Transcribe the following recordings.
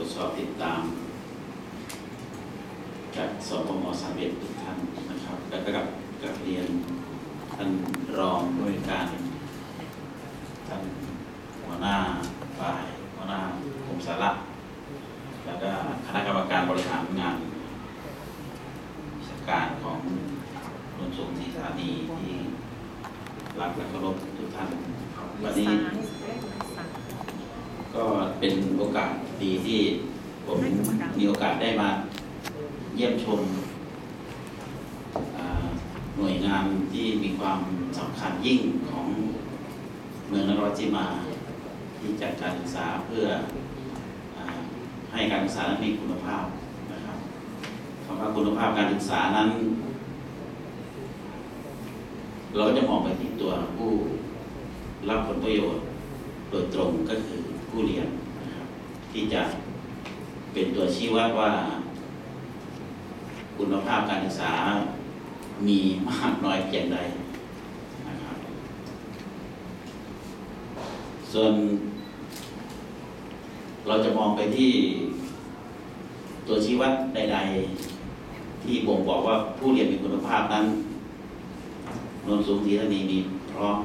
ตรวจสอบติดตาม จากสพมสามเอ็ดทุกท่านนะครับแล้วก็กับกับเรียนท่านรองผู้วยการท่านหัวหน้าฝ่ายหัวหน้ากรมสาระแล้วก็คณะกรรมการบริหารงานราชการของรนสูงที่สถานีที่รักและเคารพทุกท่านวันนี้ ก็เป็นโอกาสดีที่ผมมีโอกาสได้มาเยี่ยมชมหน่วยงานที่มีความสำคัญยิ่งของเมืองนรราชสีมาที่จัดการศึกษาเพื่ออให้การศึกษานั้นมีคุณภาพนะครับคำว่าคุณภาพการศึกษานั้น เราจะมองไปที่ตัวผู้รับผลประโยชน์โดยตรงก็คือ ผู้เรียนนะครับที่จะเป็นตัวชี้วัดว่า คุณภาพการศึกษามีมากน้อยเพียงใดนะครับ ส่วน เราจะมองไปที่ตัวชี้วัดใด ๆ ที่บ่งบอกว่าผู้เรียนมีคุณภาพนั้นนนสูงศรีธานีมีพร้อม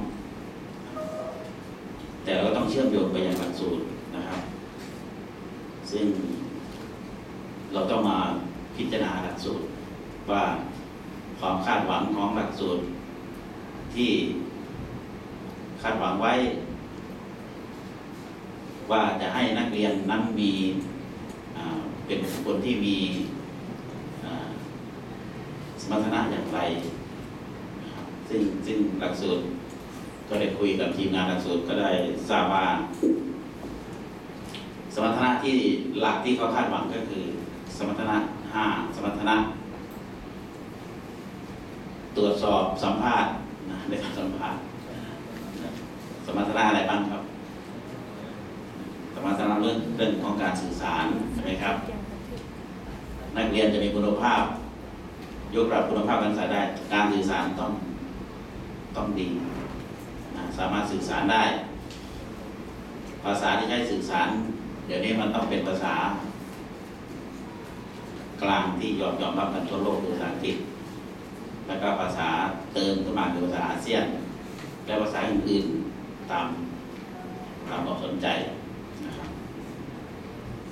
แต่เราต้องเชื่อมโยงไปยังหลักสูตรนะครับ ซึ่งเราต้องมาพิจารณาหลักสูตร ว่าความคาดหวังของหลักสูตร ที่คาดหวังไว้ ว่าจะให้นักเรียนนั้นมีเป็นคนที่มีสมรรถนะอย่างไรซึ่งซึ่งหลักสูตร ก็ได้คุยกับทีมงานหลักสูตรก็ได้ทราบว่า สมรรถนะที่หลักที่เขาคาดหวังก็คือ สมรรถนะห้าสมรรถนะ ตรวจสอบสัมภาษณ์นะในการสัมภาษณ์สมรรถนะอะไรบ้างครับ สมรรถนะเรื่องเรื่องของการสื่อสารใช่ไหมครับ นักเรียนจะมีคุณภาพ ยกระดับคุณภาพการศึกษาได้ การสื่อสารต้องต้องดี สามารถสื่อสารได้ ภาษาที่ใช้สื่อสาร เดี๋ยวนี้มันต้องเป็นภาษา กลางที่ยอมยอมรับกันทั่วโลกคือภาษาอังกฤษแล้วก็ภาษาเติมขึ้นมาคือภาษาอาเซียน และภาษาอื่นๆตามตามความสนใจนะครับ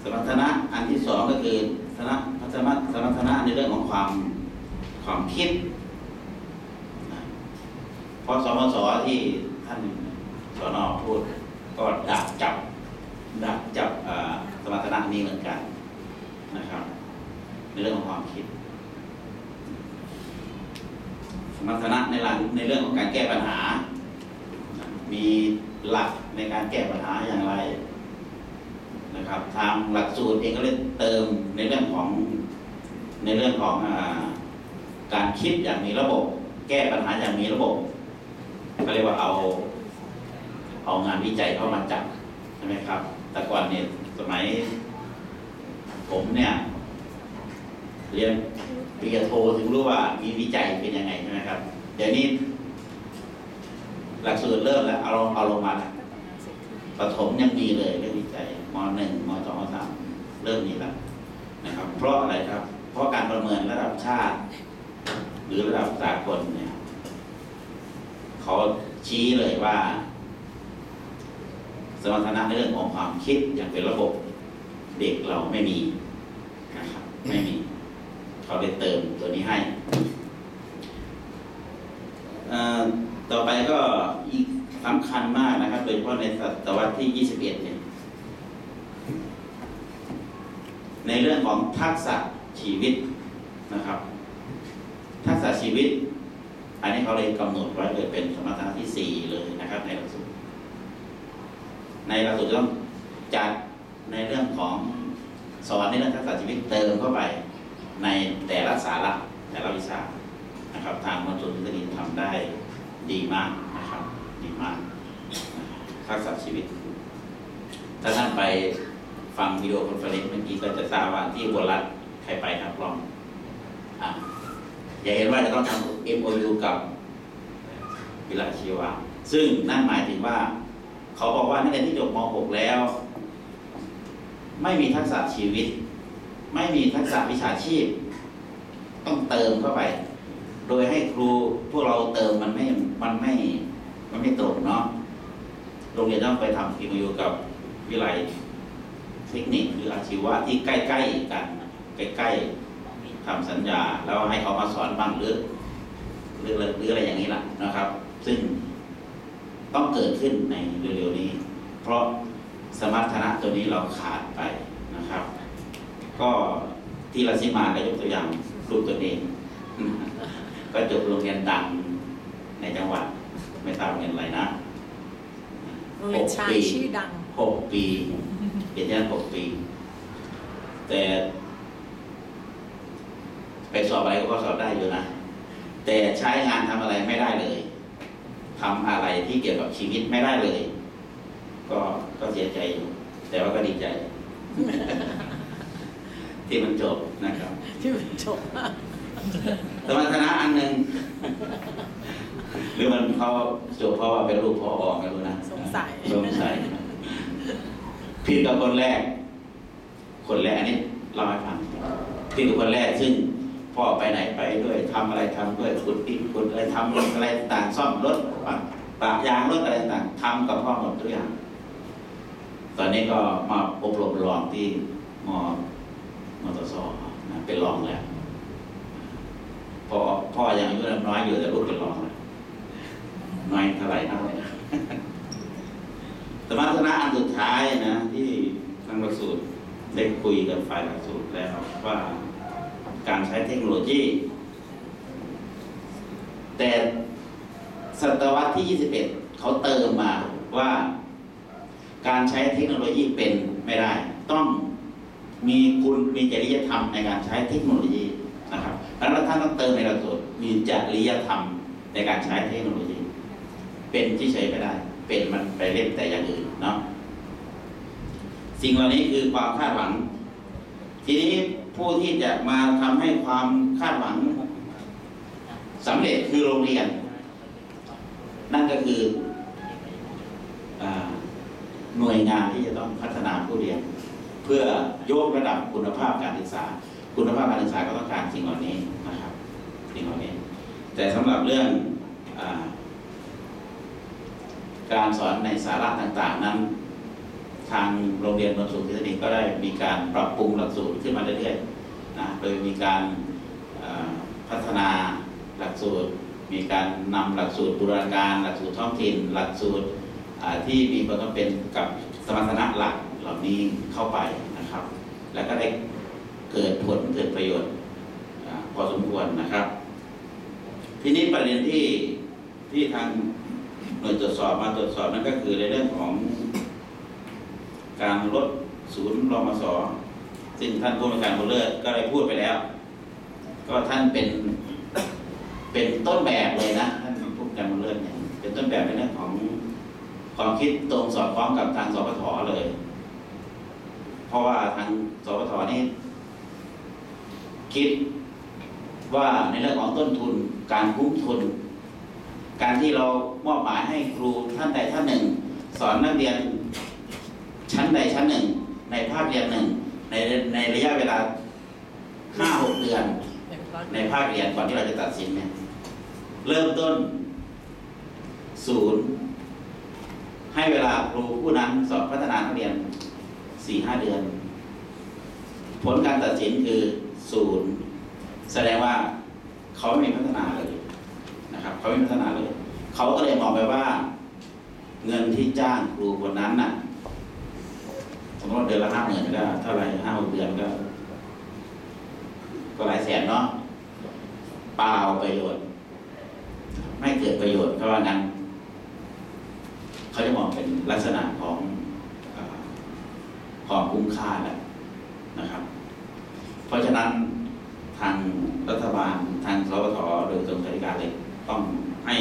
สมรรถนะอันที่สองก็คือสมรรถสมรรถสมรรถนะในเรื่องของความความคิดเพราะสมสที่ ท่านสนพูดก็ดักจับดักจับสมรรถนะนี้เหมือนกันนะครับ ในเรื่องของความคิด สมรรถนะในหลังในเรื่องของการแก้ปัญหา มีหลักในการแก้ปัญหาอย่างไรนะครับ ทางหลักสูตรเองก็เลยเติมในเรื่องของในเรื่องของอการคิดอย่างมีระบบ แก้ปัญหาอย่างมีระบบ ก็เรียกว่าเอา เอางานวิจัยเข้ามาจับใช่ไหมครับ แต่ก่อนเนี่ยสมัย ผมเนี่ย เรียนปริญญาโทถึงรู้ว่ามีวิจัยเป็นยังไงใช่ไหมครับ เดี๋ยวนี้ หลักสูตรเริ่มแล้ว เอาเอาลงมาแล้วประถมยังมีเลยเรื่องวิจัยมหนึ่งมสองมสามเริ่มมีแล้วนะครับ เพราะอะไรครับ เพราะการประเมินระดับชาติ หรือระดับสากลเนี่ย เขาชี้เลยว่า สมรรถนะในเรื่องของความคิดอย่างเป็นระบบเด็กเราไม่มีนะครับไม่มี เขาได้เติมตัวนี้ให้ต่อไปก็อีกสำคัญมากนะครับโดยเฉพาะในศตวรรษที่ 21 เนี่ย ในเรื่องของทักษะชีวิตนะครับ ทักษะชีวิต อันนี้เขาเลยกำหนดไว้เลยเป็นสมรรถนะที่สี่เลยนะครับ ในหลักสูตรในหลักสูตรจะต้องจัดในเรื่องของสอนในเรื่องทักษะชีวิตเติมเข้าไป ในแต่ละสาระแต่ละวิชานะครับ ทางมณฑลทฤษฎีทำได้ดีมากนะครับ ดีมากทักษะชีวิต ถ้าท่านไปฟังวิดีโอคอนเฟอเรนซ์เมื่อกี้ก็จะทราบว่าที่บัวรัฐใครไปครับลองอะ อย่าเห็นว่าจะต้องทำ MOU กับวิลาชีวะ ซึ่งนั่นหมายถึงว่า เขาบอกว่านักเรียนที่จบม .6 แล้ว ไม่มีทักษะชีวิต ไม่มีทักษะวิชาชีพ ต้องเติมเข้าไป โดยให้ครูพวกเราเติมมันไม่มันไม่มันไม่ตรงเนาะโรงเรียนต้องไปทำทีมอยู่กับวิไลเทคนิคหรืออาชีวะที่ใกล้ ๆ กันใกล้ ๆ ทำสัญญา แล้วให้เขามาสอนบ้างหรือหรือหรืออะไรอย่างนี้ล่ะนะครับ ซึ่งต้องเกิดขึ้นในเร็วๆนี้ เพราะสมรรถนะตัวนี้เราขาดไปนะครับ ก็ที่ราชิมาก็ยกตัวอย่างลูกตัวเอง ก็จบโรงเรียนดังในจังหวัดไม่ทราบโรงเรียนอะไรนะโรงเรียนชายชื่อดังหกปีเรียนที่นั่นหกปี แต่ ไปสอบอะไรก็สอบได้อยู่นะ แต่ใช้งานทำอะไรไม่ได้เลยทำอะไรที่เกี่ยวกับชีวิตไม่ได้เลย ก็ก็เสียใจอยู่ แต่ว่าก็ดีใจ ที่มันจบนะครับ ที่มันจบสมรรถนะอันหนึ่งหรือมันเขาจบเพราะว่าเป็นลูกพ่อออกไม่รู้นะสงสัยสงสัยผิดกับคนแรก คนแรกอันนี้เราให้ฟังผิดกับคนแรกซึ่ง พ่อไปไหนไปด้วยทำอะไรทำด้วยขุดดินขุดอะไรทำอะไรต่างซ่อมรถปะยางรถอะไรต่างทำกับพ่อหมดทุกอย่างตอนนี้ก็มาอบรมรองที่มมตสนะเป็นรองแล้วพ่อพ่อยังอายุน้อยอยู่แต่ลูกเป็นรองแล้วน้อยเท่าไหร่เท่าไหร่สมรรถนะอันสุดท้ายนะ ที่ทางหลักสูตรได้คุยกับฝ่ายหลักสูตรแล้วว่า การใช้เทคโนโลยี แต่ศตวรรษที่ 21 เขาเติมมาว่าการใช้เทคโนโลยีเป็นไม่ได้ ต้องมีคุณมีจริยธรรมในการใช้เทคโนโลยีนะครับแล้วท่านต้องเติมในหลักสูตรมีจริยธรรมในการใช้เทคโนโลยี เป็นที่ใช้ไม่ได้ เป็นมันไปเล่นแต่อย่างอื่นเนาะสิ่งเหล่านี้คือความคาดหวัง ทีนี้ ผู้ที่จะมาทำให้ความคาดหวังสำเร็จคือโรงเรียน นั่นก็คืออหน่วยงานที่จะต้องพัฒนาผู้เรียน เพื่อยกระดับคุณภาพการศึกษา คุณภาพการศึกษาก็ต้องการสิ่งเหล่านี้นะครับสิ่งเหล่านี้ แต่สำหรับเรื่องอการสอนในสาระต่าง ๆ นั้น ทางโรงเรียนบนสุขเทคนิคก็ได้มีการปรับปรุงหลักสูตรขึ้นมาเรื่อยๆนะโดยมีการพัฒนาหลักสูตร มีการนำหลักสูตรบูรณาการหลักสูตรท้องถิ่น หลักสูตรที่มีความจำเป็นกับสมรรถนะหลักเหล่านี้เข้าไปนะครับ แล้วก็ได้เกิดผลเกิดประโยชน์พอสมควรนะครับ ทีนี้ประเด็นที่ที่ทางหน่วยตรวจสอบมาตรวจสอบนั่นก็คือในเรื่องของ การลดศูนย์รมสซึ่งท่านผู้ในวยการบุญเลิศก็ได้พูดไปแล้ว ก็ท่านเป็นเป็นต้นแบบเลยนะท่านผู้การบุญเลิศเนี่ยเป็นต้นแบบในเรื่องของความคิดตรงสอดคล้องกับทางสปทเลย เพราะว่าทางสปทนี่คิดว่าในเรื่องของต้นทุนการคุ้มทุน การที่เรามอบหมายให้ครูท่านใดท่านหนึ่ ง สอนนักเรียน ชั้นใดชั้นหนึ่ง ในภาคเรียนหนึ่งในในระยะเวลาห้าหกเดือน ในภาคเรียนก่อนที่เราจะตัดสินเนี่ยเริ่มต้นศูนย์ให้เวลาครูผู้นั้นสอนพัฒนานักเรียนสี่ห้าเดือน ผลการตัดสินคือศูนย์แสดงว่าเขาไม่มีพัฒนาเลยนะครับเขาไม่มีพัฒนาเลย เขาก็เลยมองไปว่า เงินที่จ้างครูคนนั้นน่ะ มติเดือนละห้าหมื่นก็เท่าไรห้าหกเดือนก็ก็หลายแสนเนาะเปล่าประโยชน์ ไม่เกิดประโยชน์เพราะว่างั้นเขาจะมองเป็นลักษณะของเออความคุ้มค่าแหละนะครับ เพราะฉะนั้นทางรัฐบาลทางสปทโดยกระทรวงการการเลยต้องให้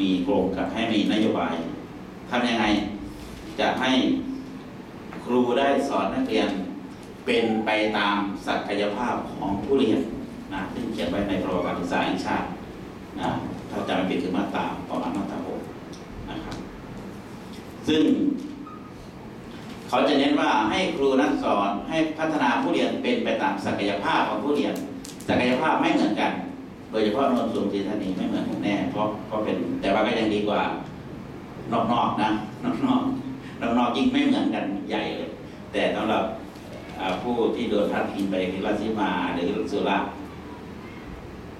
มีโครงกับให้มีนโยบายทำยังไงจะให้ ครูได้สอนนักเรียนเป็นไปตามศักยภาพของผู้เรียนนะซึ่งเขียนไว้ในพรบการศึกษาแห่งชาตินะถ้าจำไม่ผิดคือมาตราประมาณมาตราหกนะครับ ซึ่ง เขาจะเน้นว่าให้ครูนั้นสอนให้พัฒนาผู้เรียนเป็นไปตามศักยภาพของผู้เรียน ศักยภาพไม่เหมือนกัน โดยเฉพาะโนนสูงทีท่านีไม่เหมือนกันแน่เพราะเพราะเป็นแต่ว่าก็ยังดีกว่านอกๆนะนอกๆ นอกยิ่งไม่เหมือนกันใหญ่เลย แต่สำหรับอ่าผู้ที่โดนพัดพิงไปคือรัชมาหรือสุระ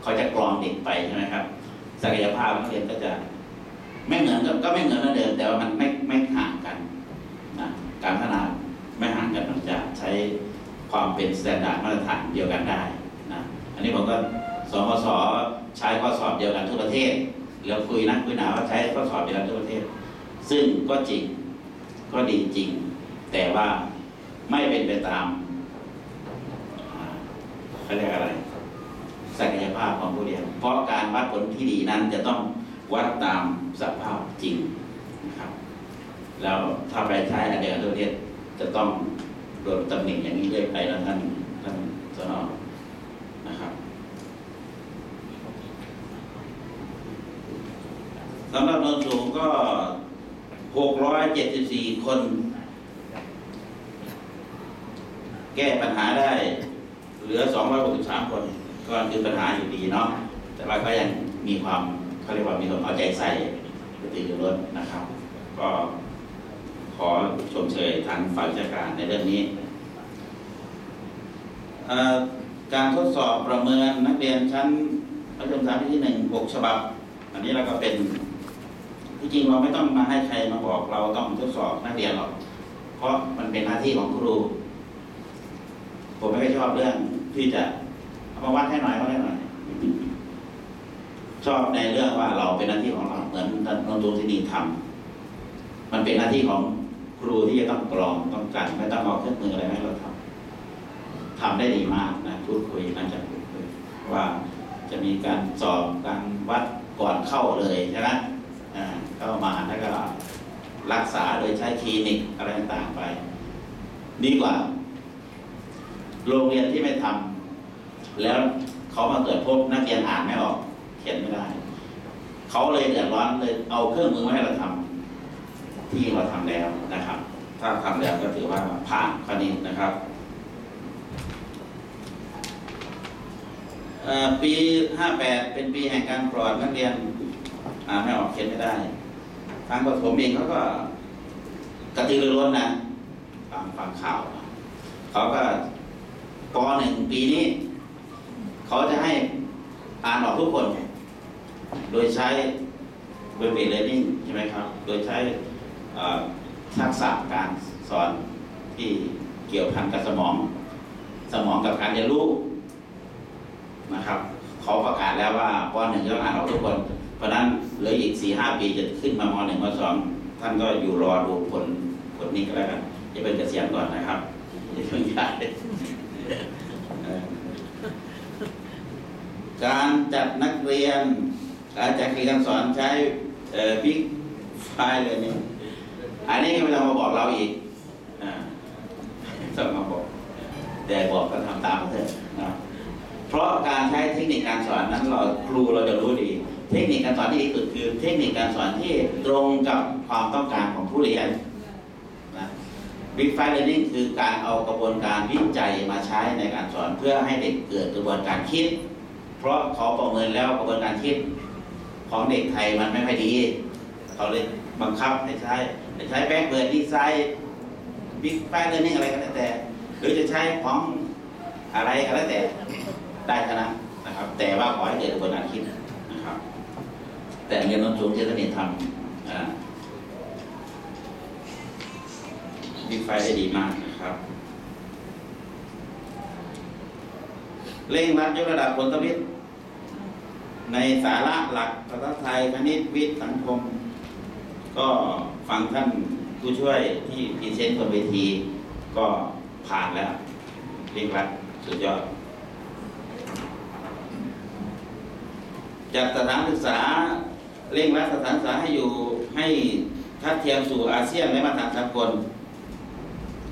เขาจะกรองเด็กไปใช่ไหมครับศักยภาพนักเรียนก็จะไม่เหมือนกับก็ไม่เหมือนนักเดิมแต่ว่ามันไม่ไม่ห่างกันนะการพัฒนาไม่ห่างกันมันจะใช้ความเป็นสแตนดาร์ดมาตรฐานเดียวกันได้นะอันนี้ผมก็สมสใช้ข้อสอบเดียวกันทุกประเทศแล้วคุยนะคุยหนาว่าใช้ข้อสอบเดียวกันทุกประเทศ ซึ่งก็จริง ก็ดีจริง แต่ว่าไม่เป็นไปตามเขาเรียกอะไร ศักยภาพของผู้เรียน เพราะการวัดผลที่ดีนั้นจะต้องวัดตามสภาพจริงนะครับ แล้วถ้าไปใช้อันเดียวกัวประเทศจะต้องโดนตำหนิอย่างนี้เรื่อยไปแล้วท่านท่านสนอนะครับสำหรับโนนสูงก็ 674 คน แก้ปัญหาได้ เหลือ 263 คน ก็คือปัญหาอยู่ดีเนาะแต่ว่าก็ยังมีความเขาเรียกว่ามีความเอาใจใส่กระตือรือร้นนะครับ ก็ขอชมเชยทางฝ่ายราชการในเรื่องนี้ การทดสอบประเมินนักเรียนชั้นมัธยมศึกษาปีที่หนึ่งหกฉบับ อันนี้เราก็เป็น ที่จริงเราไม่ต้องมาให้ใครมาบอกเราต้องทดสอบนักเรียนหรอก เพราะมันเป็นหน้าที่ของครู ผมไม่ค่อยชอบเรื่องที่จะเอามาวัดให้หน่อยวัดให้หน่อย ชอบในเรื่องว่าเราเป็นหน้าที่ของเราเหมือนท่านนนทูที่นี่ทำมันเป็นหน้าที่ของครูที่จะต้องกรองต้องกันไม่ต้องเอาเครื่องมืออะไรให้เราทำทำได้ดีมากนะพูดคุยน่าจะพูดคุยว่าจะมีการสอบการวัดก่อนเข้าเลยใช่ไหม เข้ามาแล้วก็รักษาโดยใช้คลินิกอะไรต่างๆไป ดีกว่า โรงเรียนที่ไม่ทำแล้วเขามาตรวจพบนักเรียนอ่านไม่ออก เขียนไม่ได้ เขาเลยเดือดร้อนเลยเอาเครื่องมือมาให้เราทำที่เราทำแล้วนะครับ ถ้าทำแล้วก็ถือว่าผ่านข้อนี้นะครับปี 58 เป็นปีแห่งการปลอดนักเรียนอ่านไม่ออกเขียนไม่ได้างปฐมเองเขาก็กระตือรือร้นนะฟังฟังข่าวเขาก็ปหนึ่งปีนี้ เขาจะให้อ่านออกทุกคน โดยใช้เว็บเรียนนิ่งใช่ไหมครับ โดยใช้ทักษะการสอนที่เกี่ยวพันกับสมอง สมองกับการเรียนรู้นะครับ เขาประกาศแล้วว่าปหนึ่งจะอ่านออกทุกคน ราะนั้นเหลืออีกสี่ห้าปีจะขึ้นมามหนึ่งมสองท่านก็อยู่รอดูผลผลนี้ก็แล้วกันจะเป็นเกษียณก่อนนะครับอย่าเพิ่งย้ายการจัดนักเรียน การจัดการเรียนการสอนใช้บิ๊กไฟเลยนี่อันนี้ก็ไม่ต้องมาบอกเราอีกอต้องมาบอก แต่บอกก็ทำตามเถอะนะเพราะการใช้เทคนิคการสอนนั้นเราครูเราจะรู้ดี เทคนิคการสอนที่ดีสุดคือ เทคนิคการสอนที่ตรงกับความต้องการของผู้เรียนนะ Big Five Learning คือการเอากระบวนการวิจัยมาใช้ในการสอนเพื่อให้เด็กเกิดกระบวนการคิด เพราะเขาประเมินแล้วกระบวนการคิดของเด็กไทยมันไม่ค่อยดี เขาเลยบังคับให้ใช้ใใช้แบ็กเบิร์ดดีไซน์ Big Five Learning อะไรก็แล้วแต่ หรือจะใช้ของอะไรก็แล้วแต่ได้ทั้งนั้นนะครับ แต่ว่าขอให้เกิดกระบวนการคิด แต่เรียนน้นสูงที่ท่านนี่ทำอ่าบิ๊กไฟได้ดีมากนะครับเร่งรัดยกระดับผลสำลิดในสาระหลักภาษาไทยคณิตวิทย์สังคม ก็ฟังท่านผู้ช่วยที่พรีเซนต์บนเวที ก็ผ่านแล้ว เร่งรัดสุดยอดจากสถานศึกษา เร่งรัดสถานศึกษาให้อยู่ให้ทัดเทียมสู่อาเซียนและมาตรฐานสากล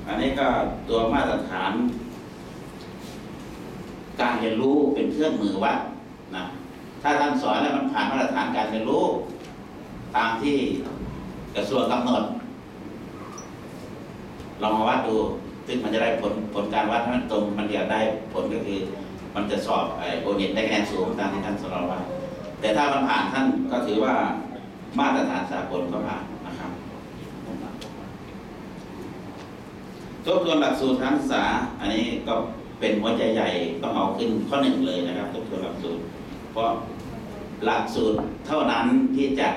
อันนี้ก็ตัวมาตรฐาน การเรียนรู้เป็นเครื่องมือวัดนะถ้าท่านสอนแล้วมันผ่านมาตรฐานการเรียนรู้ ตามที่กระทรวงกำหนดลองมาวัดดู ซึ่งมันจะได้ผลผลการวัดถ้ามันตรง มันจะได้ผลก็คือ มันจะสอบไอโอเน็ตได้คะแนนสูงตามที่ท่านสอนว่า แต่ถ้ามันผ่านท่านก็ถือว่ามาตรฐานสากลก็ผ่านนะครับทบทวนหลักสูตรการศึกษา อันนี้ก็เป็นหัวใจใหญ่ต้องเอาขึ้นข้อหนึ่งเลยนะครับทบทวนหลักสูตร เพราะหลักสูตรเท่านั้นที่จะ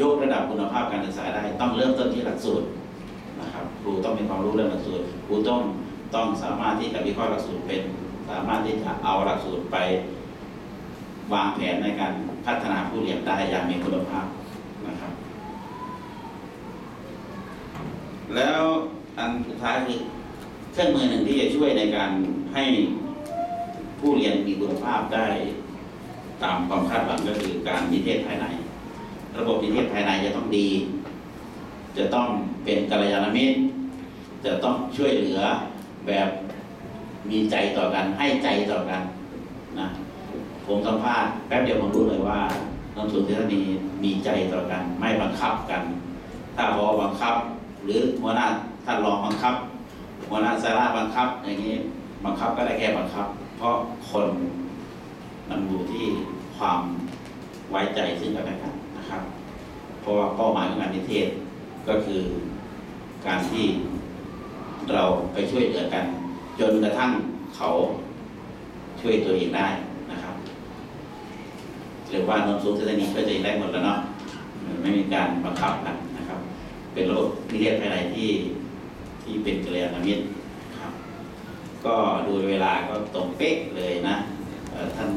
ยกระดับคุณภาพการศึกษาได้ ต้องเริ่มต้นที่หลักสูตรนะครับ ครูต้องมีความรู้เรื่องหลักสูตรครูต้องต้องสามารถที่จะวิเคราะห์หลักสูตรเป็น สามารถที่จะเอาหลักสูตรไปวางแผนในการ พัฒนาผู้เรียนได้อย่างมีคุณภาพนะครับ แล้วอันสุดท้ายคือเครื่องมือหนึ่งที่จะช่วยในการให้ผู้เรียนมีคุณภาพได้ตามความคาดหวังก็คือการนิเทศภายใน ระบบนิเทศภายในจะต้องดี จะต้องเป็นกัลยาณมิตร จะต้องช่วยเหลือแบบมีใจต่อกันให้ใจต่อกันนะ ผมสัมภาษณ์แป๊บเดียวผมรู้เลยว่าน้องสุนทรณีมีใจต่อกัน ไม่บังคับกัน ถ้าพอบังคับ หรือหัวหน้าท่านรองบังคับหัวหน้าสาระบังคับ อย่างนี้บังคับก็ได้แค่บังคับ เพราะคนมันอยู่ที่ความไว้ใจซึ่งกันและกันนะครับ เพราะว่าเป้าหมายของงานนิเทศก็คือการที่เราไปช่วยเหลือกัน จนกระทั่งเขาช่วยตัวเองได้ นะครับเรียกว่านนท์สูงสถานีช่วยตัวเองได้หมดแล้วเนาะไม่มีการบังคับกันนะครับ เป็นระบบนิเทศภายในที่ที่เป็นกัลยาณมิตรครับ ก็ดูเวลาก็ตรงเป๊ะเลยนะท่าน